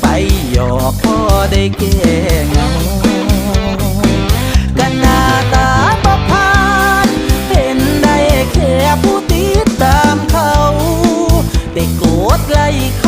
ไปหยอกพ่อได้แก่เงากันหน้าตาบพานเห็นได้แค่ผู้ติดตามเขา ได้โกรธไล่เขา